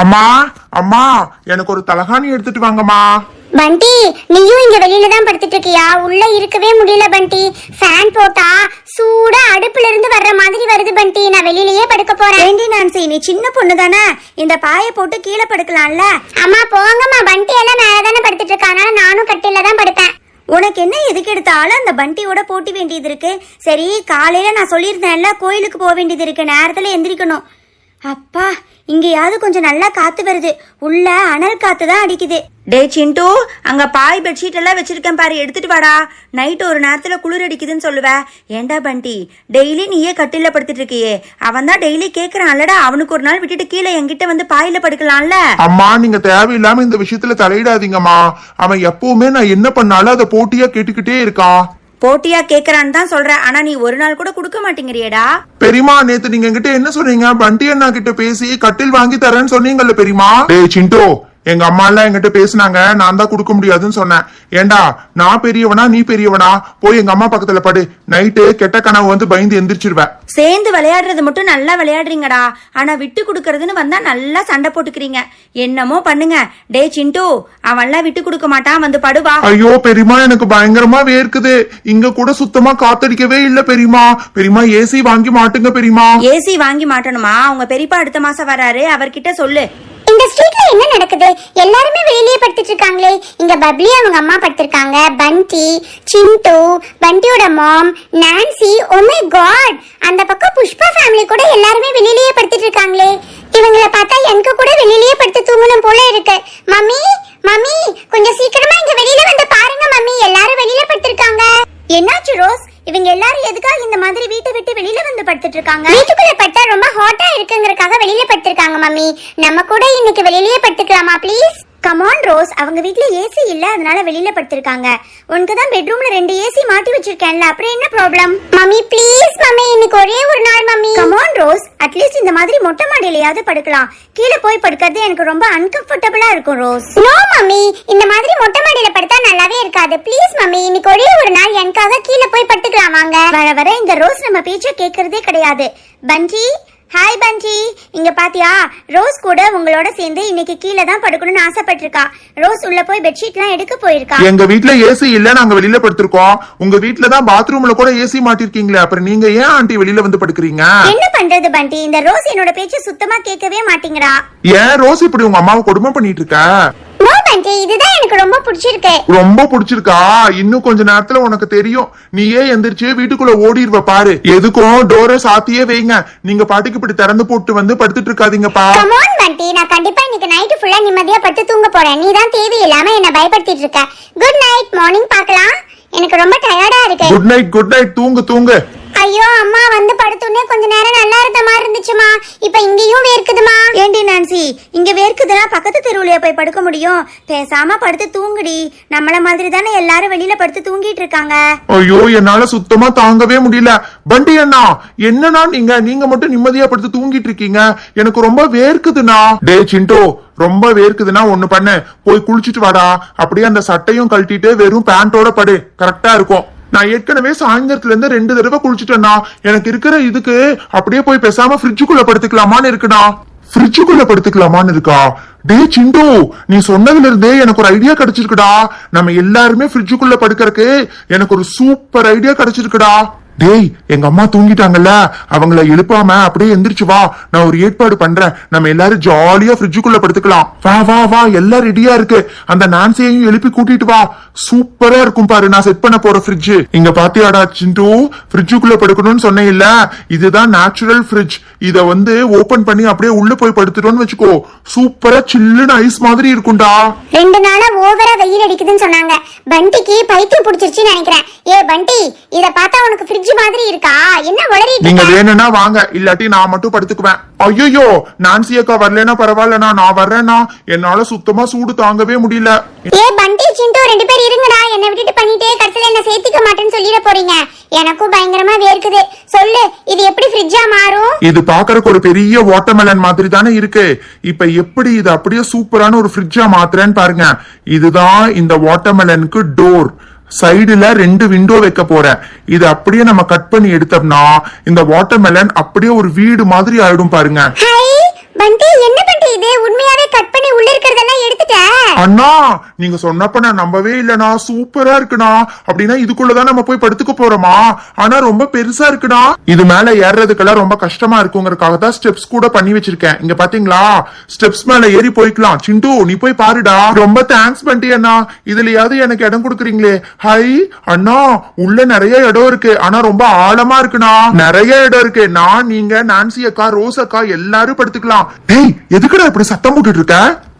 அம்மா அம்மா எனக்கு ஒரு தலகாணி எடுத்துட்டு வாங்கம்மா. பண்டி நீயும் இங்க வெளியில தான் படுத்துட்டு இருக்கியா உள்ள இருக்கவே முடியல பண்டி. ஃபேன் போட்டா சூடா அடுப்புல இருந்து வர்ற மாதிரி வருது பண்டி. நான் வெளியிலயே படுக்க போறேன். ஏண்டி நான்சி நீ சின்ன பொண்ணு தானே? இந்த பாயை போட்டு கீழே படுக்கலாம்ல? அம்மா போங்கம்மா. பண்டி எல்லாம் மேல தானே படுத்துட்டு இருக்கானா நானும் கட்டில தான் படுப்பேன். உனக்கு என்ன எதுக்கு எடுத்தாலும் அந்த பண்டியோட போட்டி வேண்டியது இருக்கு. சரி காலையில நான் சொல்லியிருந்தேன்ல கோயிலுக்கு போக வேண்டியது இருக்கு. நேரத்துல எந்திரிக்கணும். அப்பா இங்கேயாவது கொஞ்சம் நல்லா காத்து வருது. உள்ள அனல் காத்து தான் அடிக்குது. டே சிண்டு அங்க பாய் பெட்ஷீட் எல்லாம் வச்சிருக்கேன் பாரு எடுத்துட்டு வாடா. நைட் ஒரு நேரத்துல குளிர் அடிக்குதுன்னு சொல்லுவ. ஏண்டா பண்டி? டெய்லி நீயே கட்டில படுத்துட்டு இருக்கியே அவன் தான் டெய்லி கேக்குறான்லடா. அவனுக்கு ஒரு நாள் விட்டுட்டு கீழே என்கிட்ட வந்து பாயில படுக்கலாம்ல. அம்மா நீங்க தேவையில்லாம இந்த விஷயத்துல தலையிடாதீங்கம்மா. அவன் எப்பவுமே நான் என்ன பண்ணாலும் அதை போட்டியா கேட்டுக்கிட்டே இருக்கான் போட்டியா கேக்குறான்னு தான் சொல்ற ஆனா நீ ஒரு நாள் கூட கொடுக்க மாட்டேங்கிறியேடா. பெரியமா நேத்து நீங்க என்கிட்ட என்ன சொன்னீங்க? பண்டி அண்ணா கிட்ட பேசி கட்டில் வாங்கி தரேன்னு சொன்னீங்கல்ல பெரியமா? டேய் சிண்டோ எங்க அம்மா எல்லாம் என்கிட்ட பேசுனாங்க நான் தான் கொடுக்க முடியாதுன்னு சொன்னேன். ஏண்டா நான் பெரியவனா நீ பெரியவனா? போய் எங்க அம்மா பக்கத்துல படு. நைட்டு கெட்ட கனவு வந்து பயந்து எந்திரிச்சிருவேன். சேர்ந்து விளையாடுறது மட்டும் நல்லா விளையாடுறீங்கடா. ஆனா விட்டு கொடுக்கறதுன்னு வந்தா நல்லா சண்டை போட்டுக்கிறீங்க. என்னமோ பண்ணுங்க. டே சிண்டு அவன்லாம் விட்டு கொடுக்க மாட்டான் வந்து படுவா ஐயோ பெரியமா எனக்கு பயங்கரமா வேர்க்குது. இங்க கூட சுத்தமா காத்தடிக்கவே இல்ல பெரியமா பெரியமா ஏசி வாங்கி மாட்டுங்க பெரியமா ஏசி வாங்கி மாட்டணுமா? உங்க பெரியப்பா அடுத்த மாசம் வராரு. அவர்கிட்ட சொல்லு. இந்த ஸ்ட்ரீட்ல என்ன நடக்குது? எல்லாருமே வெளியிலேயே படுத்துட்டு இருக்காங்களே. இங்க பப்ளி அவங்க அம்மா படுத்திருக்காங்க. பண்டி சிண்டு பண்டியோட mom Nancy oh oh god அந்த பக்கம் புஷ்பா ஃபேமிலி கூட எல்லாருமே வெளியிலேயே படுத்துட்டு இருக்காங்களே. இவங்கள பார்த்தா எனக்கு கூட வெளியிலேயே படுத்து தூங்கணும் போல இருக்கு. மம்மி மம்மி கொஞ்சம் சீக்கிரமா இங்க வெளியில வந்து பாருங்க மம்மி. எல்லாரும் வெளியில படுத்திருக்காங்க. என்னாச்சு ரோஸ்? இவங்க எல்லாரும் எதுக்காக இந்த மாதிரி வீட்டை விட்டு வெளியில வந்து படுத்துட்டு இருக்காங்க? வீட்டுக்குள்ள பட்டா ரொம்ப ஹாட்டா இருக்குங்கறதுக்காக வெளியில படுத்திருக்காங்க மம்மி நம்ம கூட இன்னைக்கு வெளியிலேயே படுத்துக்கலாமா ப்ளீஸ் கமான் ரோஸ் அவங்க வீட்ல ஏசி இல்ல அதனால வெளியில படுத்திருக்காங்க. உனக்கு தான் பெட்ரூம்ல ரெண்டு ஏசி மாட்டி வச்சிருக்கேன்ல அப்புறம் என்ன ப்ராப்ளம் மம்மி ப்ளீஸ் மம்மி இன்னைக்கு ஒரே ஒரு நாள் மம்மி கமான் ரோஸ் அட்லீஸ்ட் இந்த மாதிரி மொட்டை மாடியிலயாவது படுக்கலாம். கீழே போய் படுக்கிறது எனக்கு ரொம்ப அன்கம்ஃபர்டபுளா இருக்கும் ரோஸ் நோ மம்மி இந்த மாதிரி மொட்டை மாடியில படுத்தா நல்லாவே இருக்காது. ப்ளீஸ் மம்மி இன்னைக்கு ஒரே ஒரு நாள். எனக்காக கீழே போய் படுத்துக்கலாம் வாங்க. வர வர இந்த ரோஸ் நம்ம பேச்ச கேக்குறதே கிடையாது. பஞ்சி ஹாய் பஞ்சி இங்க பாத்தியா? ரோஸ் கூட உங்களோட சேர்ந்து இன்னைக்கு கீழே தான் படுக்கணும்னு ஆசைப்பட்டிருக்கா. ரோஸ் உள்ள போய் பெட்ஷீட்லாம் எடுக்க போயிருக்கா? எங்க வீட்ல ஏசி இல்ல நாங்க வெளியில படுத்திருக்கோம். உங்க வீட்ல தான் பாத்ரூம்ல கூட ஏசி மாட்டிருக்கீங்களே அப்புறம் நீங்க ஏன் ஆண்டி வெளியில வந்து படுக்கிறீங்க? என்ன பண்றது பண்டி இந்த ரோஸ் என்னோட பேச்ச சுத்தமா கேட்கவே மாட்டேங்கிறா. ஏன் ரோஸ் இப்படி உங்க அம்மாவை கொடுமை பண்ணிட்டு இருக்க? நோ பண்டி இதுதான் எனக்கு ரொம்ப பிடிச்சிருக்கு. ரொம்ப பிடிச்சிருக்கா? இன்னும் கொஞ்ச நேரத்துல உனக்கு தெரியும். நீயே எந்திரிச்சு வீட்டுக்குள்ள ஓடிடுவ பாரு. எதுக்கும் டோரை சாத்தியே வைங்க. நீங்க பாட்டுக்கு இப்படி திறந்து போட்டு வந்து படுத்துட்டு இருக்காதீங்கப்பா. கமான் பண்டி நான் கண்டிப்பா இன்னைக்கு நைட் ஃபுல்லா நிம்மதியா படுத்து தூங்க போறேன். நீ தான் தேவையில்லாம என்ன பயப்படுத்திட்டு இருக்க. குட் நைட் மார்னிங் பார்க்கலாம். எனக்கு ரொம்ப டயர்டா இருக்கு. குட் நைட் குட் நைட் தூங்கு தூங்கு. ஐயோ அம்மா வந்து படுத்துனே கொஞ்ச நேரம் நல்லா இருந்த மாதிரி இருந்துச்சுமா. இப்ப இங்கேயும் வேர்க்குதுமா? ஏண்டி நான்சி இங்க வேர்க்குதுன்னா பக்கத்து தெருவுலயா போய் படுக்க முடியும்? பேசாம படுத்து தூங்குடி. நம்மள மாதிரி தானே எல்லாரும் வெளியில படுத்து தூங்கிட்டு இருக்காங்க. ஐயோ என்னால சுத்தமா தாங்கவே முடியல. பண்டி அண்ணா என்னன்னா நீங்க? நீங்க மட்டும் நிம்மதியா படுத்து தூங்கிட்டு இருக்கீங்க. எனக்கு ரொம்ப வேர்க்குதுண்ணா. டே சிண்டோ ரொம்ப வேர்க்குதுன்னா ஒண்ணு பண்ணு. போய் குளிச்சிட்டு வாடா. அப்படியே அந்த சட்டையும் கழட்டிட்டு வெறும் பேண்டோட படு. கரெக்டா இருக்கும். நான் ஏற்கனவே சாயந்தரத்துல இருந்து ரெண்டு தடவை குளிச்சுட்டேன்னா எனக்கு இருக்கிற இதுக்கு அப்படியே போய் பேசாம ஃப்ரிட்ஜுக்குள்ள படுத்துக்கலாமான்னு இருக்குடா. ஃப்ரிட்ஜுக்குள்ள படுத்துக்கலாமான்னு இருக்கா? டே சிண்டு நீ சொன்னதுல இருந்தே எனக்கு ஒரு ஐடியா கிடைச்சிருக்குடா. நம்ம எல்லாருமே ஃப்ரிட்ஜுக்குள்ள படுக்கிறதுக்கு எனக்கு ஒரு சூப்பர் ஐடியா கிடைச்சிருக்குடா. டேய் எங்க அம்மா தூங்கிட்டாங்கல்ல? அவங்கள எழுப்பாம அப்படியே எந்திரிச்சு வா. நான் ஒரு ஏற்பாடு பண்றேன். நம்ம எல்லாரும் ஜாலியா ஃப்ரிட்ஜுக்குள்ள படுத்துக்கலாம். வா வா வா எல்லாம் ரெடியா இருக்கு. அந்த நான்சியையும் எழுப்பி கூட்டிட்டு வா. சூப்பரா இருக்கும் பாரு. நான் செட் பண்ண போற ஃப்ரிட்ஜ் இங்க பாத்தியாடா சிண்டு? ஃப்ரிட்ஜுக்குள்ள படுக்கணும்னு சொன்னேன் இல்ல இதுதான் நேச்சுரல் ஃப்ரிட்ஜ் இத வந்து ஓபன் பண்ணி அப்படியே உள்ள போய் படுத்துட்டோம்னு வச்சுக்கோ. சூப்பரா சில்லுன்னு ஐஸ் மாதிரி இருக்கும்டா. ரெண்டு நாளா ஓவரா வெயில் அடிக்குதுன்னு சொன்னாங்க. பண்டிக்கு பைத்தியம் பிடிச்சிருச்சுன்னு நினைக்கிறேன். ஏ பண்டி இத பார்த்தா உனக்கு ஃப்ரிட்ஜ் மாதிரி இருக்கா? என்ன உளறிட்டு நீங்க? வேணும்னா வாங்க இல்லாட்டி நான் மட்டும் படுத்துக்குவேன். ஐயோ நான்சி அக்கா வரலனா பரவாயில்லண்ணா நான் வர்றேன்னா என்னால சுத்தமா சூடு தாங்கவே முடியல. ஏ பண்டி சிண்டு ரெண்டு பேர் இருங்கடா. என்ன விட்டுட்டு பண்ணிட்டே கடைசியில என்ன சேர்த்துக்க மாட்டேன்னு சொல்லிட போறீங்க. எனக்கும் பயங்கரமா வேர்க்குது. சொல்லு இது எப்படி ஃப்ரிட்ஜா மாறும்? இது பாக்குறதுக்கு ஒரு பெரிய வாட்டர்மெலன் மாதிரி தானே இருக்கு. இப்ப எப்படி இது அப்படியே சூப்பரான ஒரு ஃப்ரிட்ஜா மாத்துறேன்னு பாருங்க. இதுதான் இந்த வாட்டர்மெலனுக்கு டோர் சைடுல ரெண்டு விண்டோ வைக்க போறேன். இது அப்படியே நம்ம கட் பண்ணி எடுத்தோம்னா இந்த வாட்டர்மெலன் அப்படியே ஒரு வீடு மாதிரி ஆயிடும் பாருங்க. பண்டி என்ன பண்டி இது? உண்மையா அண்ணா நீங்க சொன்னப்ப நான் நம்பவே இல்லனா சூப்பரா இருக்குண்ணா. அப்படின்னா இதுக்குள்ளதான் நம்ம போய் படுத்துக்க போறோமா? ஆனா ரொம்ப பெருசா இருக்குண்ணா. இது மேல ஏறுறதுக்கெல்லாம் ரொம்ப கஷ்டமா இருக்குங்கறதுக்காக தான் ஸ்டெப்ஸ் கூட பண்ணி வச்சிருக்கேன். இங்க பாத்தீங்களா? ஸ்டெப்ஸ் மேல ஏறி போய்க்கலாம். சிண்டு நீ போய் பாருடா. ரொம்ப தேங்க்ஸ் பண்டி அண்ணா. இதுலயாவது எனக்கு இடம் கொடுக்குறீங்களே. ஹை அண்ணா உள்ள நிறைய இடம் இருக்கு. ஆனா ரொம்ப ஆழமா இருக்குண்ணா. நிறைய இடம் இருக்கு. நான் நீங்க நான்சி அக்கா ரோஸ் அக்கா எல்லாரும் படுத்துக்கலாம். டேய் எதுக்குடா இப்படி சத்தம் போட்டுட்டு இருக்க?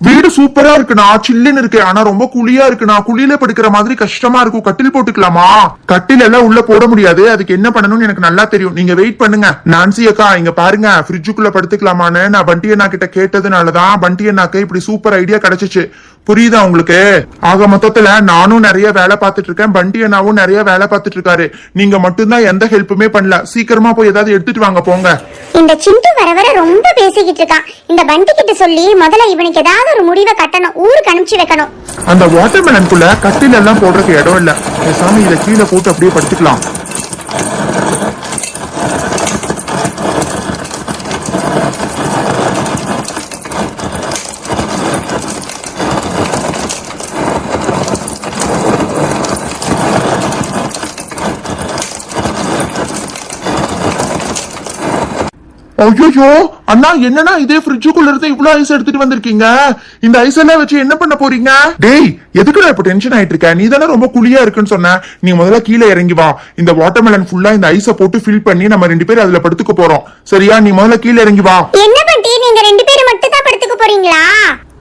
வீடு சூப்பரா இருக்குண்ணா சில்லுன்னு இருக்கு. ஆனா ரொம்ப குழியா இருக்குண்ணா. குழியில படுக்கிற மாதிரி கஷ்டமா இருக்கும். கட்டில் போட்டுக்கலாமா? கட்டில் எல்லாம் உள்ள போட முடியாது. அதுக்கு என்ன பண்ணணும்னு எனக்கு நல்லா தெரியும். நீங்க வெயிட் பண்ணுங்க. நான்சி அக்கா இங்க பாருங்க. ஃப்ரிட்ஜுக்குள்ள படுத்துக்கலாமான்னு நான் பண்டி அண்ணா கிட்ட கேட்டதுனாலதான் பண்டி அண்ணாக்கு இப்படி சூப்பர் ஐடியா கிடைச்சிச்சு. புரியுதா உங்களுக்கு? ஆக மொத்தத்துல நானும் நிறைய வேலை பார்த்துட்டு இருக்கேன். பண்டி அண்ணாவும் நிறைய வேலை பார்த்துட்டு இருக்காரு. நீங்க மட்டும்தான் எந்த ஹெல்ப்புமே பண்ணல. சீக்கிரமா போய் ஏதாவது எடுத்துட்டு வாங்க போங்க. இந்த சிண்டு வர வர ரொம்ப பேசிக்கிட்டு இருக்கான். இந்த பண்டி கிட்ட சொல்லி முதல்ல இவனுக்கு ஏதாவது ஒரு முடிவை கட்டணும். ஊருக்கு அனுப்பிச்சு வைக்கணும். அந்த வாட்டர்மெலனுக்குள்ள கட்டில் எல்லாம் போடுறதுக்கு இடம் இல்ல. பேசாம இத கீழே போட்டு அப்படியே படுத்துக்கலாம். ஐயோ அண்ணா என்னன்னா இதே ஃப்ரிட்ஜுக்குள்ள இருந்து இவ்வளவு ஐஸ் எடுத்துட்டு வந்திருக்கீங்க? இந்த ஐஸ் எல்லாம் வச்சு என்ன பண்ண போறீங்க? டேய் எதுக்குடா இப்ப டென்ஷன் ஆயிட்டு இருக்க நீ தானே ரொம்ப குளியா இருக்குன்னு சொன்ன. நீ முதல்ல கீழே இறங்கி வா. இந்த வாட்டர்மெலன் ஃபுல்லா இந்த ஐஸ போட்டு ஃபில் பண்ணி நம்ம ரெண்டு பேரும் அதுல படுத்துக்க போறோம். சரியா? நீ முதல்ல கீழே இறங்கி வா. என்ன பண்ணி நீங்க ரெண்டு பேரும் மட்டும் தான் படுத்துக்க போறீங்களா?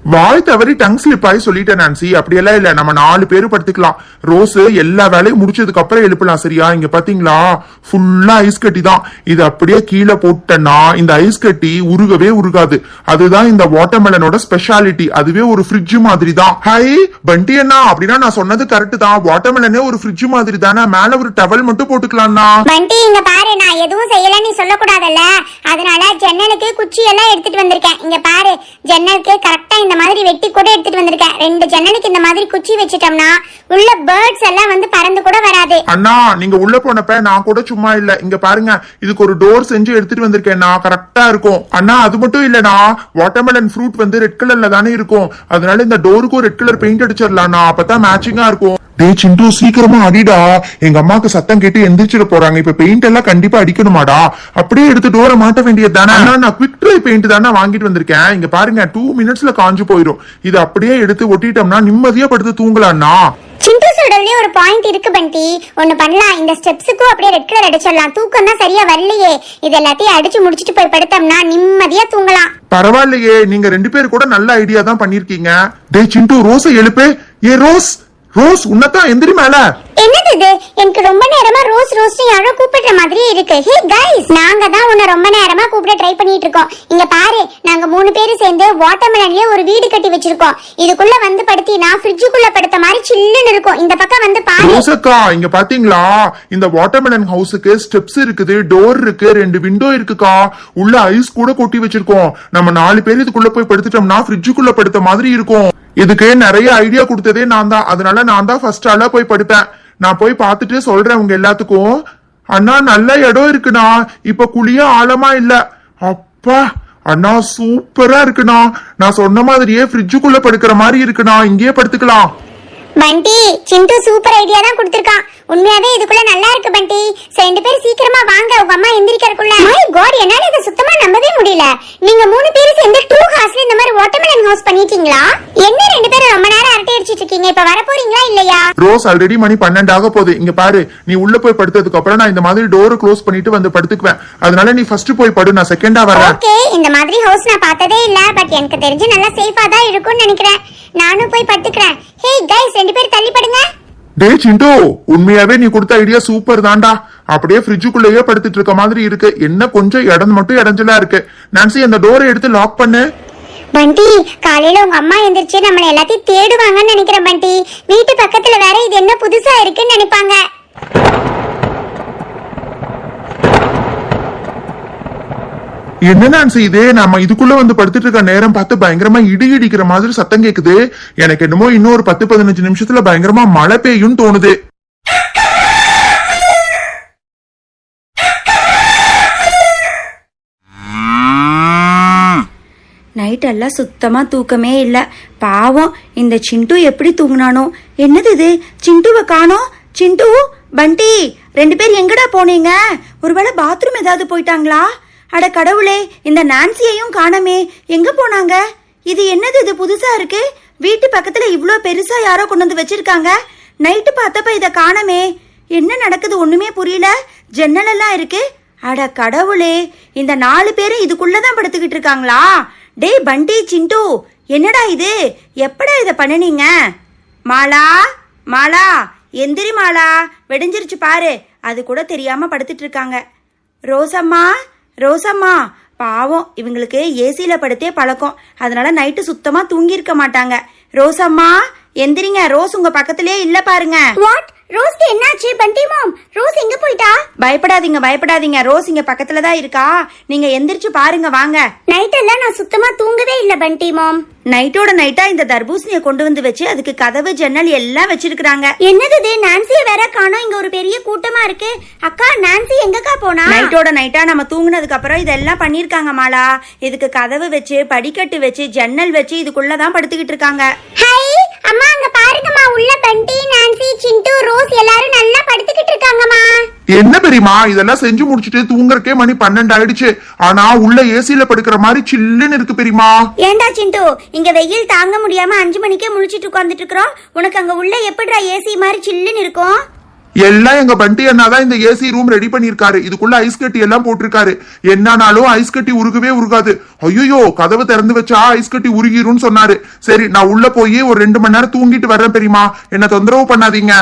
வாய் தவறி டங் ஸ்லிப் ஆகி சொல்லிட்டேன் நான்சி அப்படியெல்லாம் இல்ல. நம்ம நாலு பேரு படுத்துக்கலாம். ரோஸ் எல்லா வேலையும் முடிச்சதுக்கு அப்புறம் எழுப்பலாம் சரியா? இங்க பாத்தீங்களா? ஃபுல்லா ஐஸ் கட்டி தான். இது அப்படியே கீழே போட்டேன்னா இந்த ஐஸ் கட்டி உருகவே உருகாது. அதுதான் இந்த வாட்டர்மெலனோட ஸ்பெஷாலிட்டி அதுவே ஒரு ஃப்ரிட்ஜ் மாதிரி தான். ஹை பண்டி அண்ணா. அப்படின்னா நான் சொன்னது கரெக்ட் தான். வாட்டர்மெலனே ஒரு ஃப்ரிட்ஜ் மாதிரி தானே. மேல ஒரு டவல் மட்டும் போட்டுக்கலாம்னா பண்டி இங்க பாரு. நான் எதுவும் செய்யல. நீ சொல்லக்கூடாதுல்ல. அதனால ஜன்னலுக்கு குச்சி எல்லாம் எடுத்துட்டு வந்திருக்கேன். இங்க பாரு. ஜன்னலுக்கு கரெக்டா இந்த மாதிரி வெட்டி கூட எடுத்துட்டு வந்திருக்கேன் ரெண்டு ஜன்னலுக்கு இந்த மாதிரி குச்சி வச்சிட்டோம்னா உள்ள பேர்ட்ஸ் எல்லாம் வந்து பறந்து கூட வராது. அண்ணா நீங்க உள்ள போனப்ப நான் கூட சும்மா இல்ல. இங்க பாருங்க இதுக்கு ஒரு டோர் செஞ்சு எடுத்துட்டு வந்திருக்கேன் நான் கரெக்டா இருக்கும். அண்ணா அது மட்டும் இல்லனா வாட்டர்மெலன் ஃப்ரூட் வந்து ரெட் கலர்ல தானே இருக்கும். அதனால இந்த டோருக்கும் ரெட் கலர் பெயிண்ட் அடிச்சிடலாம்ண்ணா அப்பதான் மேட்சிங்கா இருக்கும். டேய் சிண்டு சீக்கிரமா அடிடா. எங்க அம்மாக்கு சத்தம் கேட்டு எந்திரிச்சிட போறாங்க. இப்ப பெயிண்ட் எல்லாம் கண்டிப்பா அடிக்கணுமாடா. அப்படியே எடுத்து டோரை மாட்ட வேண்டியது தானே? நான் குவிக் ட்ரை பெயிண்ட் தானே வாங்கிட்டு வந்திருக்கேன். இங்க பாருங்க டூ மினிட்ஸ்ல காஞ்சு போயிடும் இது அப்படியே எடுத்து ஒட்டிட்டோம்னா நிம்மதியா படுத்து தூங்கலாம்ண்ணா சிண்டு சொல்றதுலயே ஒரு பாயிண்ட் இருக்கு பண்டி. ஒண்ணு பண்ணலாம். இந்த ஸ்டெப்ஸுக்கும் அப்படியே ரெட் கலர் அடிச்சிடலாம் தூக்கம் தான் சரியா வரலையே. இது எல்லாத்தையும் அடிச்சு முடிச்சிட்டு போய் படுத்தோம்னா நிம்மதியா தூங்கலாம். பரவாயில்லையே. நீங்க ரெண்டு பேரும் கூட நல்ல ஐடியா தான் பண்ணிருக்கீங்க டேய் சிண்டு ரோஸை எழுப்பு. ஏ ரோஸ் ரோஸ் உன்னதான் எந்திரி மேல என்னது இது? எனக்கு ரொம்ப நேரமா ரோஸ் ரோஸ் யாரோ கூப்பிடுற மாதிரி இருக்கு. ஹே கைஸ் நாங்க தான் உன்னை ரொம்ப நேரமா கூப்பிட ட்ரை பண்ணிட்டு இருக்கோம். இங்க பாரு நாங்க மூணு பேரும் சேர்ந்து வாட்டர்மெலன்லயே ஒரு வீடு கட்டி வச்சிருக்கோம். இதுக்குள்ள வந்து படுத்தினா ஃப்ரிட்ஜுக்குள்ள படுத்த மாதிரி சில்லுன்னு இருக்கும். இந்த பக்கம் வந்து பாரு. ரோசக்கா இங்க பாத்தீங்களா? இந்த வாட்டர்மெலன் ஹவுஸுக்கு ஸ்டெப்ஸ் இருக்குது டோர் இருக்கு ரெண்டு விண்டோ இருக்குக்கா. உள்ள ஐஸ் கூட கொட்டி வச்சிருக்கோம். நம்ம நாலு பேர் இதுக்குள்ள போய் படுத்துட்டோம்னா ஃப்ரிட்ஜுக்குள்ள படுத்த மாதிரி இருக்கும். இதுக்கு நிறைய ஐடியா கொடுத்ததே நான் தான். அதனால நான் தான் ஃபர்ஸ்ட் ஆளா போய் படுப்பேன். நான் போய் பார்த்துட்டு சொல்றேன் உங்க எல்லாத்துக்கும். அண்ணா நல்ல இடம் இருக்குண்ணா. இப்ப குழியா ஆழமா இல்ல. அப்பா அண்ணா சூப்பரா இருக்குண்ணா. நான் சொன்ன மாதிரியே ஃப்ரிட்ஜுக்குள்ள படுக்கிற மாதிரி இருக்குண்ணா. இங்கேயே படுத்துக்கலாம். பண்டி சிண்டு சூப்பர் ஐடியா தான் கொடுத்துருக்கான். உண்மையாவே இதுக்குள்ள நல்லா இருக்கு பண்டி. ரெண்டு பேரும் சீக்கிரமா வாங்க. உங்க அம்மா எந்திரிக்கிறதுக்குள்ள. மை காட் என்னால இதை சுத்தமா நம்பவே முடியல. நீங்க மூணு பேரும் சேர்ந்து டூ ஹார்ஸ்ல இந்த மாதிரி வாட்டர்மெலன் ஹவுஸ் பண்ணிட்டீங்களா என்ன ரெண்டு பேரும் ரொம்ப நேரம் அரட்டை அடிச்சிட்டு இருக்கீங்க? இப்ப வர போறீங்களா இல்லையா? ரோஸ் ஆல்ரெடி மணி பன்னெண்டு ஆக போகுது. இங்க பாரு நீ உள்ள போய் படுத்ததுக்கு அப்புறம் நான் இந்த மாதிரி டோரை க்ளோஸ் பண்ணிட்டு வந்து படுத்துக்குவேன். அதனால நீ ஃபர்ஸ்ட் போய் படு நான் செகண்டா வரேன். ஓகே இந்த மாதிரி ஹவுஸ் நான் பார்த்ததே இல்ல பட் எனக்கு தெரிஞ்சு நல்லா சேஃபா தான் இருக்கும்னு நினைக்கிறேன். நானும் போய் படுத்துக்கிறேன். ஹே கைஸ் ரெண்டு பேரும் தள்ளி படுங்க. டே சிண்டோ உண்மையாவே நீ கொடுத்த ஐடியா சூப்பர் தான்டா. அப்படியே ஃப்ரிட்ஜுக்குள்ளேயே படுத்துட்டு இருக்க மாதிரி இருக்கு. என்ன கொஞ்சம் இடம் மட்டும் இடைஞ்சலா இருக்கு. நான்சி அந்த டோரை எடுத்து லாக் பண்ணு. பண்டி காலையில உங்க அம்மா எந்திரிச்சு நம்மள எல்லாத்தையும் தேடுவாங்கன்னு நினைக்கிறேன் பண்டி. வீட்டு பக்கத்துல வேற இது என்ன புதுசா இருக்குன்னு நினைப்பாங்க. என்ன நான் இது? நம்ம இதுக்குள்ள வந்து படுத்துட்டு இருக்க நேரம் பார்த்து பயங்கரமா இடி இடிக்கிற மாதிரி சத்தம் கேக்குது. எனக்கு என்னமோ இன்னும் ஒரு பத்து பதினஞ்சு நிமிஷத்துல பயங்கரமா மழை பெய்யும் தோணுது. நைட்டெல்லாம் சுத்தமா தூக்கமே இல்ல. பாவம் இந்த சிண்டு எப்படி தூங்கினானோ? என்னது இது? சிண்டுவை காணோம் சிண்டு பண்டி ரெண்டு பேர் எங்கடா போனீங்க? ஒருவேளை பாத்ரூம் ஏதாவது போயிட்டாங்களா? அட கடவுளே இந்த நான்சியையும் காணமே. எங்க போனாங்க? இது என்னது இது புதுசா இருக்கு? வீட்டு பக்கத்துல இவ்வளோ பெருசா யாரோ கொண்டு வந்து வச்சிருக்காங்க. நைட்டு பார்த்தப்ப இதை காணமே. என்ன நடக்குது ஒண்ணுமே புரியல. ஜன்னலெல்லாம் இருக்கு. அட கடவுளே இந்த நாலு பேரும் இதுக்குள்ளதான் படுத்துக்கிட்டு இருக்காங்களா? டேய் பண்டி சிண்டு என்னடா இது? எப்படா இதை பண்ணுனீங்க? மாலா மாலா எந்திரி மாலா. வெடிஞ்சிருச்சு பாரு. அது கூட தெரியாம படுத்துட்டு இருக்காங்க. ரோசம்மா ரோசம்மா பாவம் இவங்களுக்கு ஏசியில படுத்தே பழக்கம். அதனால நைட்டு சுத்தமா தூங்கி இருக்க மாட்டாங்க. ரோசம்மா எந்திரிங்க. ரோஸ் உங்க பக்கத்திலே இல்ல பாருங்க. வாட் ரோஸ்க்கு என்னாச்சு? பண்டி மாம் ரோஸ் எங்க போயிட்டா? பயப்படாதீங்க பயப்படாதீங்க. ரோஸ் இங்க பக்கத்துல தான் இருக்கா. நீங்க எந்திரிச்சு பாருங்க வாங்க. நைட் எல்லாம் நான் சுத்தமா தூங்கவே இல்ல பண்டி மாம். நைட்டோட நைட்டா இந்த தர்பூசணியை கொண்டு வந்து வச்சு அதுக்கு கதவு ஜன்னல் எல்லாம் வச்சிருக்காங்க என்னது இது? நான்சிய வேற காணோம். இங்க ஒரு பெரிய கூட்டமா இருக்கு. அக்கா நான்சி எங்கக்கா போனா? நைட்டோட நைட்டா நம்ம தூங்குனதுக்கு அப்புறம் இதெல்லாம் பண்ணிருக்காங்க மாலா. இதுக்கு கதவு வச்சு படிக்கட்டு வச்சு ஜன்னல் வச்சு இதுக்குள்ளதான் படுத்துக்கிட்டு இருக்காங்க. ஹை அம்மா அங்க பாருங்கம்மா. உள்ள பண்டி நான்சி சிண்டு ரோஸ் எல்லாரும் நல்லா படுத்துக்கிட்டு இருக்காங்கம்மா. என்ன பெரியமா இதெல்லாம் செஞ்சு முடிச்சிட்டு தூங்குறக்கே மணி பன்னெண்டு ஆயிடுச்சு. ஆனா உள்ள ஏசில படுக்கிற மாதிரி சில்லுன்னு இருக்கு பெரியமா ஏண்டா சிண்டு? இங்க வெயில் தாங்க முடியாம அஞ்சு மணிக்கே முழிச்சிட்டு உட்காந்துட்டு இருக்கிறோம். உனக்கு அங்க உள்ள எப்படிடா ஏசி மாதிரி சில்லுன்னு இருக்கும்? எல்லாம் எங்க பண்டி அண்ணா தான் இந்த ஏசி ரூம் ரெடி பண்ணிருக்காரு இதுக்குள்ள ஐஸ் கட்டி எல்லாம் போட்டிருக்காரு. என்னன்னாலும் ஐஸ் கட்டி உருகவே உருகாது. ஐயோ கதவு திறந்து வச்சா ஐஸ் கட்டி உருகிரும்னு சொன்னாரு. சரி நான் உள்ள போய் ஒரு ரெண்டு மணி நேரம் தூங்கிட்டு வர்றேன் பெரியமா என்ன தொந்தரவு பண்ணாதீங்க.